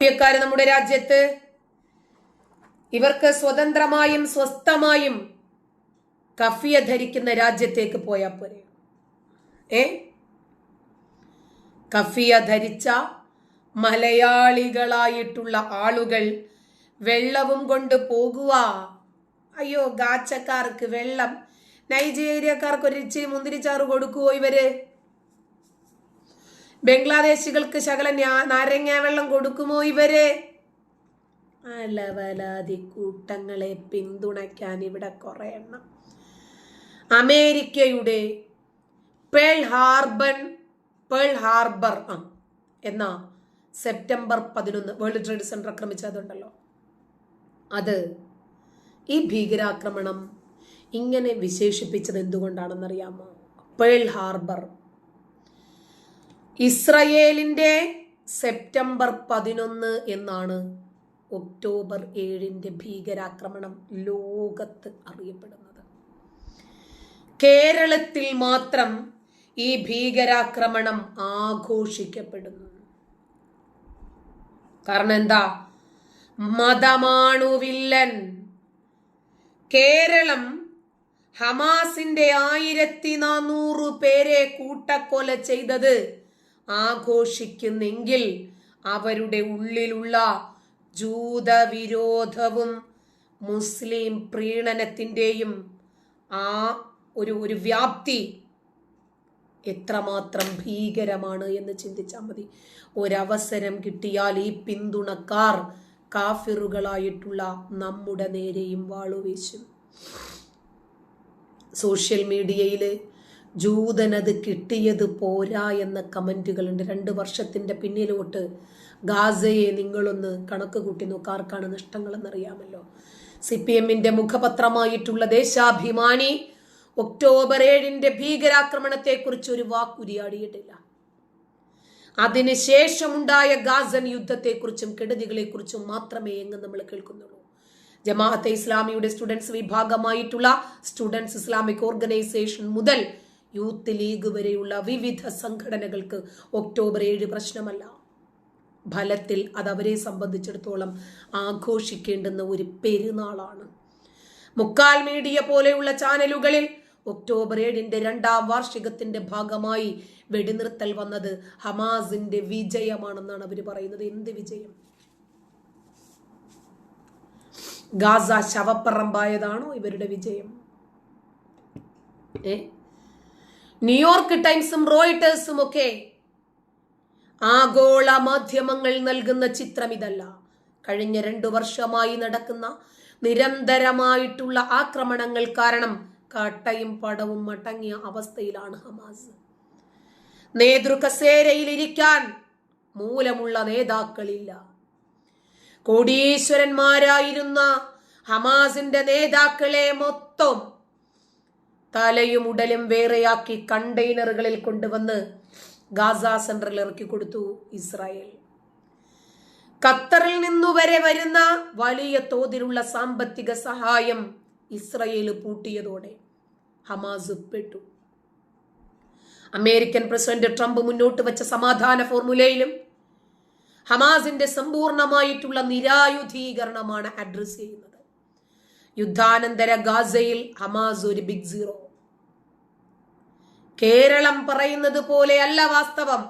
ഇന്ത്യക്കാര് നമ്മുടെ രാജ്യത്ത് ഇവർക്ക് സ്വതന്ത്രമായും സ്വസ്ഥമായും കഫിയ ധരിക്കുന്ന രാജ്യത്തേക്ക് പോയാൽ പോരെ. ഏ? കഫിയ ധരിച്ച മലയാളികളായിട്ടുള്ള ആളുകൾ വെള്ളവും കൊണ്ട് പോകുക അയ്യോ ഗാച്ചക്കാർക്ക് വെള്ളം. നൈജീരിയക്കാർക്ക് ഒരു ഇച്ചിരി മുന്തിരിച്ചാറ് കൊടുക്കുവോ ഇവർ? ബംഗ്ലാദേശികൾക്ക് ശകല നാരങ്ങ വെള്ളം കൊടുക്കുമോ ഇവരെ? അലവലാതി കൂട്ടങ്ങളെ പിന്തുണയ്ക്കാൻ ഇവിടെ കുറെ എണ്ണം. അമേരിക്കയുടെ പേൾ ഹാർബൺ പേൾ ഹാർബർ എന്ന സെപ്റ്റംബർ പതിനൊന്ന് വേൾഡ് ട്രേഡ് സെന്റർ ആക്രമിച്ചതുണ്ടല്ലോ അത് ഈ ഭീകരാക്രമണം ഇങ്ങനെ വിശേഷിപ്പിച്ചത് എന്തുകൊണ്ടാണെന്നറിയാമോ? പേൾ ഹാർബർ ഇസ്രയേലിന്റെ സെപ്റ്റംബർ പതിനൊന്ന് എന്നാണ് ഒക്ടോബർ ഏഴിന്റെ ഭീകരാക്രമണം ലോകത്ത് അറിയപ്പെടുന്നത്. കേരളത്തിൽ മാത്രം ഈ ഭീകരാക്രമണം ആഘോഷിക്കപ്പെടുന്നു. കാരണം എന്താ? മതമാണു വില്ലൻ. കേരളം ഹമാസിന്റെ ആയിരത്തി നാനൂറ് പേരെ കൂട്ടക്കൊല ചെയ്തത് ആഘോഷിക്കുന്നെങ്കിൽ അവരുടെ ഉള്ളിലുള്ള ജൂതവിരോധവും മുസ്ലിം പ്രീണനത്തിന്റെയും ആ ഒരു ഒരു വ്യാപ്തി എത്രമാത്രം ഭീകരമാണ് എന്ന് ചിന്തിച്ചാൽ മതി. ഒരവസരം കിട്ടിയാൽ ഈ പിന്തുണക്കാർ കാഫിറുകളായിട്ടുള്ള നമ്മുടെ നേരെയും വാളുവീശും. സോഷ്യൽ മീഡിയയിൽ ജൂതനത് കിട്ടിയത് പോരാ എന്ന കമന്റുകളുണ്ട് രണ്ട് വർഷത്തിന്റെ പിന്നിലോട്ട് ഗാസയെ നിങ്ങളൊന്ന് കണക്ക് കൂട്ടി നോക്കുക ആർക്കാണ് നഷ്ടങ്ങളെന്നറിയാമല്ലോ. സി പി എമ്മിന്റെ മുഖപത്രമായിട്ടുള്ള ദേശാഭിമാനി ഒക്ടോബർ ഏഴിന്റെ ഭീകരാക്രമണത്തെക്കുറിച്ച് ഒരു വാക്കുരിയാടിയിട്ടില്ല. അതിനുശേഷമുണ്ടായ ഗാസൻ യുദ്ധത്തെക്കുറിച്ചും കെടുതികളെക്കുറിച്ചും മാത്രമേ എങ്ങ് നമ്മൾ കേൾക്കുന്നുള്ളൂ. ജമാഅത്തെ ഇസ്ലാമിയുടെ സ്റ്റുഡൻസ് വിഭാഗമായിട്ടുള്ള സ്റ്റുഡൻസ് ഇസ്ലാമിക് ഓർഗനൈസേഷൻ മുതൽ യൂത്ത് ലീഗ് വരെയുള്ള വിവിധ സംഘടനകൾക്ക് ഒക്ടോബർ ഏഴ് പ്രശ്നമല്ല. ഫലത്തിൽ അത് അവരെ സംബന്ധിച്ചിടത്തോളം ആഘോഷിക്കേണ്ടുന്ന ഒരു പെരുന്നാളാണ്. മുക്കാൽ മീഡിയ പോലെയുള്ള ചാനലുകളിൽ ഒക്ടോബർ ഏഴിന്റെ രണ്ടാം വാർഷികത്തിന്റെ ഭാഗമായി വെടിനിർത്തൽ വന്നത് ഹമാസിന്റെ വിജയമാണെന്നാണ് അവർ പറയുന്നത്. എന്ത് വിജയം? ഗാസ ശവപ്പറമ്പായതാണോ ഇവരുടെ വിജയം? ഏ? ന്യൂയോർക്ക് ടൈംസും റോയിട്ടേഴ്സും ഒക്കെ ആഗോള മാധ്യമങ്ങൾ നൽകുന്ന ചിത്രം ഇതല്ല. കഴിഞ്ഞ രണ്ടു വർഷമായി നടക്കുന്ന നിരന്തരമായിട്ടുള്ള ആക്രമണങ്ങൾ കാരണം കട്ടയും പടവും മടങ്ങിയ അവസ്ഥയിലാണ് ഹമാസ്. നേതൃകസേരയിൽ ഇരിക്കാൻ മൂലമുള്ള നേതാക്കളില്ല. കോടീശ്വരന്മാരായിരുന്ന ഹമാസിന്റെ നേതാക്കളെ മൊത്തം തലയും ഉടലും വേറെയാക്കി കണ്ടെയ്നറുകളിൽ കൊണ്ടുവന്ന് ഗാസ സെന്ററിൽ ഇറക്കി കൊടുത്തു ഇസ്രായേൽ. ഖത്തറിൽ നിന്നു വരെ വരുന്ന വലിയ തോതിലുള്ള സാമ്പത്തിക സഹായം ഇസ്രയേൽ പൂട്ടിയതോടെ ഹമാസ് പെട്ടു. അമേരിക്കൻ പ്രസിഡന്റ് ട്രംപ് മുന്നോട്ട് വെച്ച സമാധാന ഫോർമുലയിലും ഹമാസിന്റെ സമ്പൂർണമായിട്ടുള്ള നിരായുധീകരണമാണ് അഡ്രസ് ചെയ്യുന്നത്. യുദ്ധാനന്തര ഗാസയിൽ ഹമാസ് ഒരു ബിഗ് സീറോ കേരളം പറയുന്നത് പോലെയല്ല വാസ്തവം.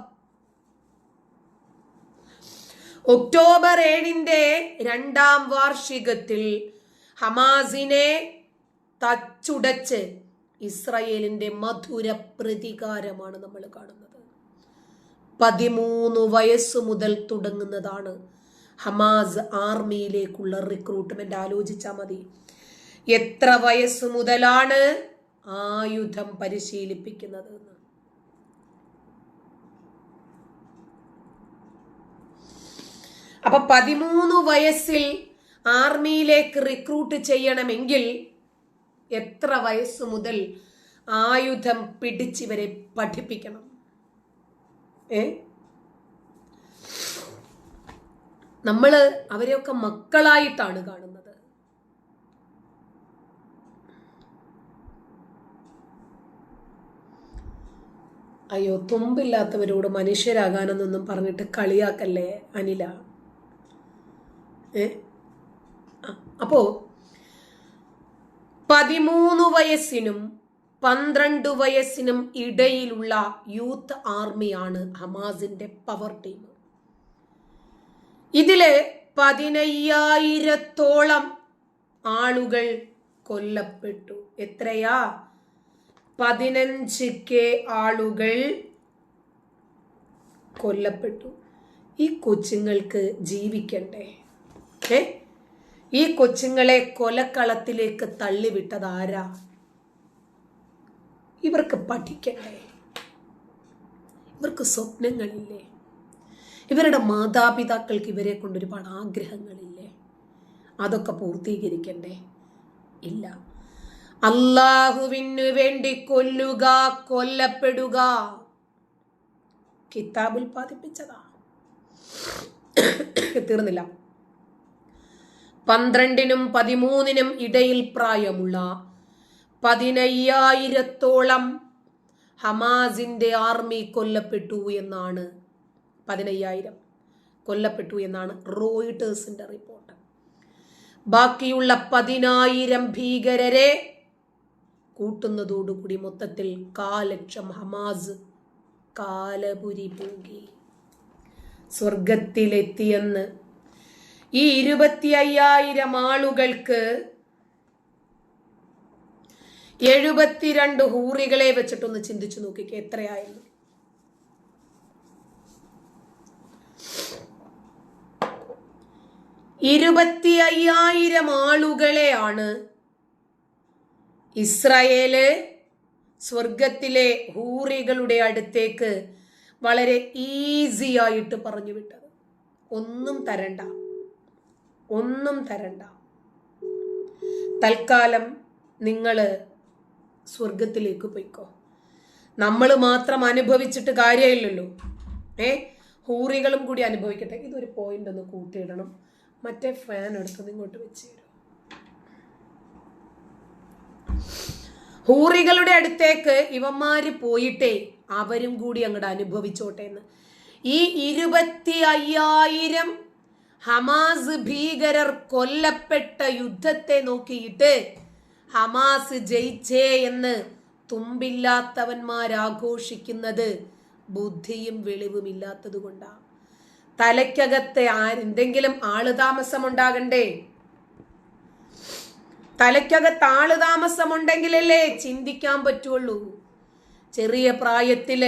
ഒക്ടോബർ ഏഴിന്റെ രണ്ടാം വാർഷികത്തിൽ ഹമാസിനെ തച്ചുടച്ച് ഇസ്രയേലിന്റെ മധുര പ്രതികാരമാണ് നമ്മൾ കാണുന്നത്. പതിമൂന്ന് വയസ്സ് മുതൽ തുടങ്ങുന്നതാണ് ഹമാസ് ആർമിയിലേക്കുള്ള റിക്രൂട്ട്മെന്റ് ആലോചിച്ചാൽ മതി. എത്ര വയസ്സ് മുതലാണ് ആയുധം പരിശീലിപ്പിക്കുന്നത് അപ്പൊ പതിമൂന്ന് വയസ്സിൽ ആർമിയിലേക്ക് റിക്രൂട്ട് ചെയ്യണമെങ്കിൽ എത്ര വയസ്സ് മുതൽ ആയുധം പിടിച്ചിവരെ പഠിപ്പിക്കണം? ഏ? നമ്മൾ അവരെയൊക്കെ മക്കളായിട്ടാണ് കാണുന്നത്. അയ്യോ തുമ്പില്ലാത്തവരോട് മനുഷ്യരാകാനെന്നൊന്നും പറഞ്ഞിട്ട് കളിയാക്കല്ലേ അനില? ഏ? അപ്പോ പതിമൂന്ന് വയസ്സിനും പന്ത്രണ്ട് വയസ്സിനും ഇടയിലുള്ള യൂത്ത് ആർമിയാണ് ഹമാസിന്റെ പവർ ടീം. ഇതിൽ പതിനയ്യായിരത്തോളം ആളുകൾ കൊല്ലപ്പെട്ടു. എത്രയാ? പതിനഞ്ച് കെ ആളുകൾ കൊല്ലപ്പെട്ടു. ഈ കൊച്ചുങ്ങൾക്ക് ജീവിക്കണ്ടേ? ഏ? ഈ കൊച്ചുങ്ങളെ കൊലക്കളത്തിലേക്ക് തള്ളിവിട്ടത് ആരാ ഇവർക്ക് പഠിക്കണ്ടേ? ഇവർക്ക് സ്വപ്നങ്ങളില്ലേ? ഇവരുടെ മാതാപിതാക്കൾക്ക് ഇവരെ കൊണ്ട് ഒരുപാട് ആഗ്രഹങ്ങളില്ലേ? അതൊക്കെ പൂർത്തീകരിക്കണ്ടേ? ഇല്ല. അള്ളാഹുവിനു വേണ്ടി കൊല്ലുക കൊല്ലപ്പെടുക. കിതാബ് ഉൽപ്പാദിപ്പിച്ചതാ തീർന്നില്ല. പന്ത്രണ്ടിനും പതിമൂന്നിനും ഇടയിൽ പ്രായമുള്ള പതിനയ്യായിരത്തോളം ഹമാസിന്റെ ആർമി കൊല്ലപ്പെട്ടു എന്നാണ്. പതിനയ്യായിരം കൊല്ലപ്പെട്ടു എന്നാണ് റോയിട്ടേഴ്സിന്റെ റിപ്പോർട്ട്. ബാക്കിയുള്ള പതിനായിരം ഭീകരരെ കൂട്ടുന്നതോടുകൂടി മൊത്തത്തിൽ കാലക്ഷം ഹമാസ് കാലപുരി പൂകി. സ്വർഗത്തിലെത്തിയെന്ന് ഈ ഇരുപത്തി അയ്യായിരം ആളുകൾക്ക് എഴുപത്തിരണ്ട് ഹൂറികളെ വെച്ചിട്ടൊന്ന് ചിന്തിച്ചു നോക്കിക്ക എത്രയായിരുന്നു ഇരുപത്തി അയ്യായിരം ആളുകളെയാണ് ഇസ്രായേൽ സ്വർഗത്തിലെ ഹൂറികളുടെ അടുത്തേക്ക് വളരെ ഈസി ആയിട്ട് പറഞ്ഞു വിട്ടത്. ഒന്നും തരണ്ട. ഒന്നും തരണ്ട. തൽക്കാലം നിങ്ങൾ സ്വർഗത്തിലേക്ക് പോയിക്കോ. നമ്മൾ മാത്രം അനുഭവിച്ചിട്ട് കാര്യമില്ലല്ലോ. ഏ? ഹൂറികളും കൂടി അനുഭവിക്കട്ടെ. ഇതൊരു പോയിന്റ് ഒന്ന് കൂട്ടിയിടണം. മറ്റേ ഫാൻ എടുത്തത് ഇങ്ങോട്ട് വെച്ച് തരും ഹൂറികളുടെ അടുത്തേക്ക് ഇവന്മാര് പോയിട്ടേ അവരും കൂടി അങ്ങോട്ട് അനുഭവിച്ചോട്ടെ എന്ന്. ഈ ഇരുപത്തി അയ്യായിരം ഹമാസ് ഭീകരർ കൊല്ലപ്പെട്ട യുദ്ധത്തെ നോക്കിയിട്ട് ഹമാസ് ജയിച്ചേ എന്ന് തുമ്പില്ലാത്തവന്മാരാഘോഷിക്കുന്നത് ബുദ്ധിയും വെളിവുമില്ലാത്തത് കൊണ്ടാണ് തലയ്ക്കകത്തെ എന്തെങ്കിലും ആൾ താമസം ഉണ്ടാകണ്ടേ തലയ്ക്കകത്ത് ആൾ താമസമുണ്ടെങ്കിലല്ലേ ചിന്തിക്കാൻ പറ്റുള്ളൂ. ചെറിയ പ്രായത്തിൽ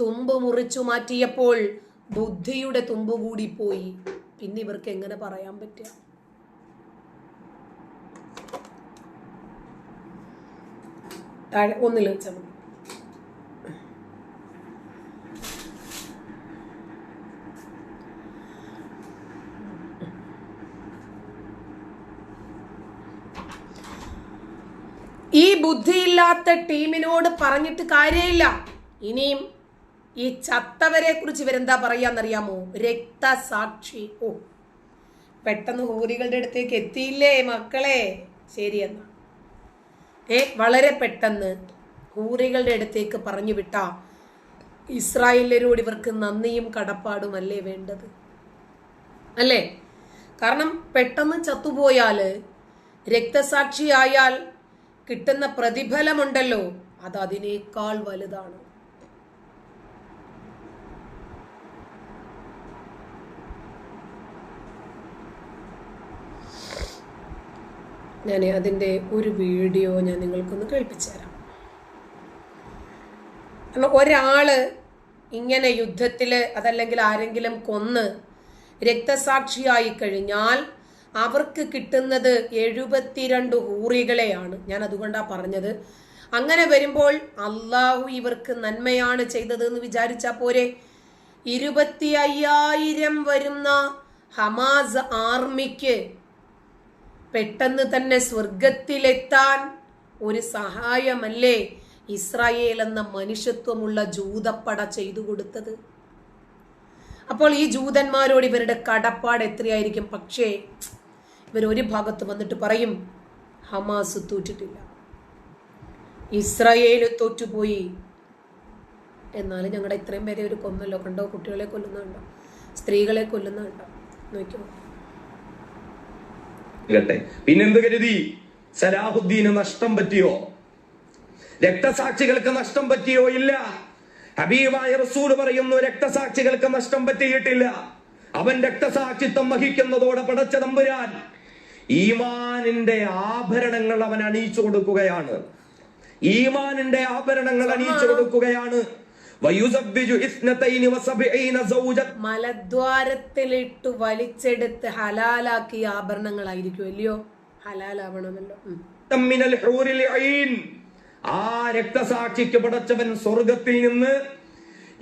തുമ്പ് മുറിച്ചു മാറ്റിയപ്പോൾ ബുദ്ധിയുടെ തുമ്പ് കൂടി പോയി. പിന്നെ ഇവർക്ക് എങ്ങനെ പറയാൻ പറ്റുക? താഴെ ഒന്നിൽ വെച്ചാൽ മതി ഈ ബുദ്ധിയില്ലാത്ത ടീമിനോട് പറഞ്ഞിട്ട് കാര്യമില്ല. ഇനിയും ഈ ചത്തവരെ കുറിച്ച് ഇവരെന്താ പറയാന്നറിയാമോ? രക്തസാക്ഷി. ഓ പെട്ടെന്ന് ഹൂരികളുടെ അടുത്തേക്ക് എത്തിയില്ലേ മക്കളെ? ശരിയെന്നാ ഏ വളരെ പെട്ടെന്ന് ഹൂറികളുടെ അടുത്തേക്ക് പറഞ്ഞു വിട്ട ഇസ്രായേലരോട് ഇവർക്ക് നന്ദിയും കടപ്പാടും അല്ലേ വേണ്ടത്? അല്ലേ? കാരണം പെട്ടെന്ന് ചത്തുപോയാൽ രക്തസാക്ഷിയായാൽ കിട്ടുന്ന പ്രതിഫലമുണ്ടല്ലോ അത് അതിനേക്കാൾ വലുതാണ്. ഞാൻ അതിന്റെ ഒരു വീഡിയോ ഞാൻ നിങ്ങൾക്കൊന്ന് കേൾപ്പിച്ചു തരാം കാരണം ഒരാൾ ഇങ്ങനെ യുദ്ധത്തിൽ അതല്ലെങ്കിൽ ആരെങ്കിലും കൊന്ന് രക്തസാക്ഷിയായി കഴിഞ്ഞാൽ അവർക്ക് കിട്ടുന്നത് എഴുപത്തിരണ്ട് ഹൂറികളെയാണ് ഞാൻ അതുകൊണ്ടാണ് പറഞ്ഞത്. അങ്ങനെ വരുമ്പോൾ അള്ളാഹു ഇവർക്ക് നന്മയാണ് ചെയ്തത് എന്ന് വിചാരിച്ചാൽ പോരെ. ഇരുപത്തി അയ്യായിരം വരുന്ന ഹമാസ് ആർമിക്ക് പെട്ടെന്ന് തന്നെ സ്വർഗത്തിലെത്താൻ ഒരു സഹായമല്ലേ ഇസ്രായേൽ എന്ന മനുഷ്യത്വമുള്ള ജൂതപ്പട ചെയ്തു കൊടുത്തത്? അപ്പോൾ ഈ ജൂതന്മാരോട് ഇവരുടെ കടപ്പാട് എത്രയായിരിക്കും? പക്ഷേ ഇവർ ഒരു ഭാഗത്ത് വന്നിട്ട് പറയും ഹമാസ് തോറ്റിട്ടില്ല. ഇസ്രായേൽ തോറ്റുപോയി. എന്നാലും ഞങ്ങളുടെ ഇത്രയും പേരെ ഒരു കൊന്നല്ലോ. കണ്ടോ? കുട്ടികളെ കൊല്ലുന്നുണ്ടോ സ്ത്രീകളെ കൊല്ലുന്നുണ്ടോ നോക്കിയോ പിന്നെന്ത് കരുതി? സലാഹുദ്ദീന് നഷ്ടം പറ്റിയോ? രക്തസാക്ഷികൾക്ക് നഷ്ടം പറ്റിയോ? ഇല്ല. ഹബീബായ റസൂൽ പറയുന്നു രക്തസാക്ഷികൾക്ക് നഷ്ടം പറ്റിയിട്ടില്ല. അവൻ രക്തസാക്ഷിത്വം വഹിക്കുന്നതോടെ പടച്ച തമ്പുരാൻ ഈമാനിന്റെ ആഭരണങ്ങൾ അവൻ അണിയിച്ചു കൊടുക്കുകയാണ്. ഈമാനിന്റെ ആഭരണങ്ങൾ അണിയിച്ചു കൊടുക്കുകയാണ്. മലദ്വാരത്തിലിട്ട് വലിച്ചെടുത്ത് ഹലാലാക്കിയ ആഭരണങ്ങളായിരിക്കും അല്ലയോ ഹലാലാവണമല്ലോ. ആ രക്തസാക്ഷിക്ക് പടച്ചവൻ സ്വർഗത്തിൽ നിന്ന്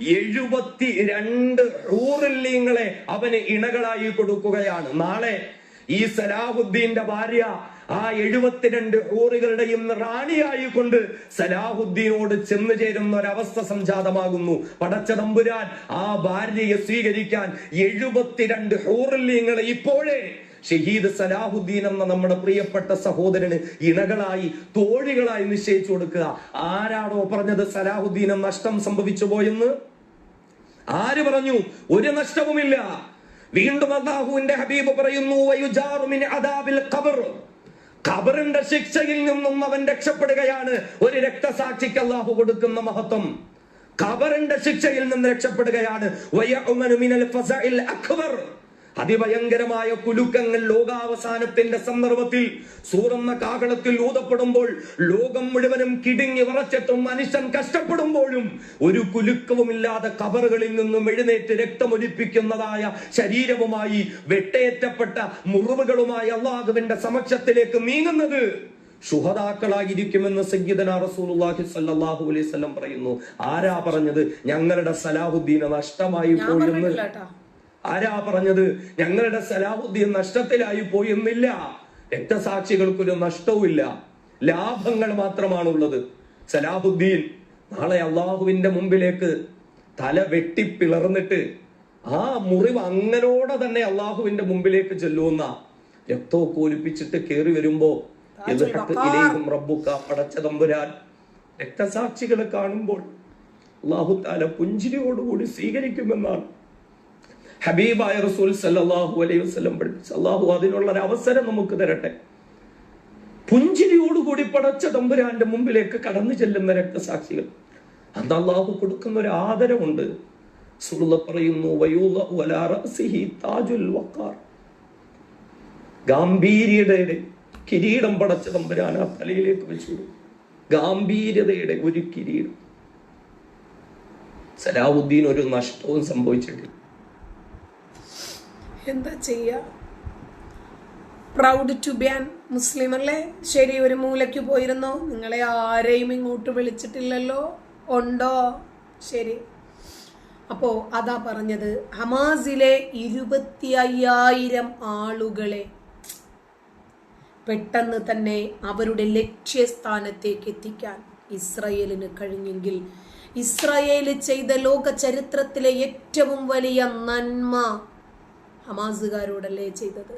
എഴുപത്തി രണ്ട് ഹൂറില്യങ്ങളെ അവന് ഇണകളായി കൊടുക്കുകയാണ്. നാളെ ഈ സലാഹുദ്ദീന്റെ ഭാര്യ ആ എഴുപത്തിരണ്ട് ഹൂറുകളുടെയും റാണിയായി കൊണ്ട് സലാഹുദ്ദീനോട് ചെന്നു ചേരുന്ന ഒരവസ്ഥ സംജാതമാകുന്നു. പടച്ച തമ്പുരാൻ ആ ഭാര്യയെ സ്വീകരിക്കാൻ എഴുപത്തിരണ്ട് ഹൂറില്യങ്ങളെ ഇപ്പോഴേ ഷഹീദ് സലാഹുദ്ദീൻ എന്ന നമ്മുടെ പ്രിയപ്പെട്ട സഹോദരന് ഇണകളായി തോഴികളായി നിശ്ചയിച്ചു കൊടുക്കുക. ആരാണോ പറഞ്ഞത് സലാഹുദ്ദീന് നഷ്ടം സംഭവിച്ചു പോയെന്ന്? ആര് പറഞ്ഞു? ഒരു നഷ്ടവുമില്ല. വീണ്ടും അള്ളാഹുവിന്റെ ഹബീബ് പറയുന്നു അദാബിൽ ശിക്ഷയിൽ നിന്നും അവൻ രക്ഷപ്പെടുകയാണ്. ഒരു രക്തസാക്ഷിക്ക് അള്ളാഹു കൊടുക്കുന്ന മഹത്വം. ഖബറിന്റെ ശിക്ഷയിൽ നിന്ന് രക്ഷപ്പെടുകയാണ്. അതിഭയങ്കരമായ കുലുക്കങ്ങൾ ലോകാവസാനത്തിന്റെ സന്ദർഭത്തിൽ സൂറന്ന കാകളത്തിൽ ഊതപ്പെടുമ്പോൾ ലോകം മുഴുവനും കിടുങ്ങി വിറച്ചിട്ടും മനുഷ്യൻ കഷ്ടപ്പെടുമ്പോഴും ഒരു കുലുക്കവുമില്ലാതെ കബറുകളിൽ നിന്നും എഴുന്നേറ്റ് രക്തമൊലിപ്പിക്കുന്നതായ ശരീരവുമായി വെട്ടേറ്റപ്പെട്ട മുറിവുകളുമായി അള്ളാഹുവിന്റെ സമക്ഷത്തിലേക്ക് നീങ്ങുന്നത് ശുഹതാക്കളായിരിക്കുമെന്ന് സയ്യിദന റസൂലുള്ളാഹി സ്വല്ലല്ലാഹു അലൈഹി വസല്ലം പറയുന്നു. ആരാ പറഞ്ഞത്? ഞങ്ങളുടെ സലാഹുദ്ദീനെ നഷ്ടമായി പോയെന്ന് ആരാ പറഞ്ഞത്? ഞങ്ങളുടെ സലാഹുദ്ദീൻ നഷ്ടത്തിലായി പോയെന്നില്ല. രക്തസാക്ഷികൾക്കൊരു നഷ്ടവുമില്ല. ലാഭങ്ങൾ മാത്രമാണുള്ളത്. സലാഹുദ്ദീൻ നാളെ അള്ളാഹുവിന്റെ മുമ്പിലേക്ക് തല വെട്ടി പിളർന്നിട്ട് ആ മുറിവ് അങ്ങനോടെ തന്നെ അള്ളാഹുവിന്റെ മുമ്പിലേക്ക് ചെല്ലുന്ന രക്തമൊക്കെ ഒലിപ്പിച്ചിട്ട് കയറി വരുമ്പോ യദ്ഹഖ് റബ്ബുക്ക റബ്ബുക പടച്ച തമ്പുരാൻ രക്തസാക്ഷികളെ കാണുമ്പോൾ അള്ളാഹു താല പുഞ്ചിരിയോടുകൂടി സ്വീകരിക്കുമെന്നാണ്. ഹബീബായ റസൂൽ സല്ലാഹു അലൈഹി വസ്ലം പഠിപ്പിച്ചു അള്ളാഹു അതിനുള്ള ഒരു അവസരം നമുക്ക് തരട്ടെ. പുഞ്ചിരിയോടുകൂടി പടച്ച തമ്പുരാന്റെ മുമ്പിലേക്ക് കടന്നു ചെല്ലുന്ന രക്തസാക്ഷികൾ. അന്ന് അള്ളാഹു കൊടുക്കുന്ന ഒരു ആദരവുണ്ട്. പറയുന്നു താജുൽ ഗാംഭീര്യതയുടെ കിരീടം പടച്ച തമ്പുരാൻ ആ തലയിലേക്ക് വെച്ചു. ഗാംഭീര്യതയുടെ ഒരു കിരീടം. സലാഹുദ്ദീൻ ഒരു നഷ്ടവും സംഭവിച്ചിട്ടില്ല. എന്താ ചെയ്യ? Proud to be an Muslim അല്ലേ? ശരി ഒരു മൂലയ്ക്ക് പോയിരുന്നോ? നിങ്ങളെ ആരെയും ഇങ്ങോട്ട് വിളിച്ചിട്ടില്ലല്ലോ. ഉണ്ടോ? ശരി. അപ്പോ അതാ പറഞ്ഞത് ഹമാസിലെ ഇരുപത്തി അയ്യായിരം ആളുകളെ പെട്ടെന്ന് തന്നെ അവരുടെ ലക്ഷ്യസ്ഥാനത്തേക്ക് എത്തിക്കാൻ ഇസ്രയേലിന് കഴിഞ്ഞെങ്കിൽ ഇസ്രയേൽ ചെയ്ത ലോക ചരിത്രത്തിലെ ഏറ്റവും വലിയ നന്മ ഹമാസുകാരോടല്ലേ ചെയ്തത്?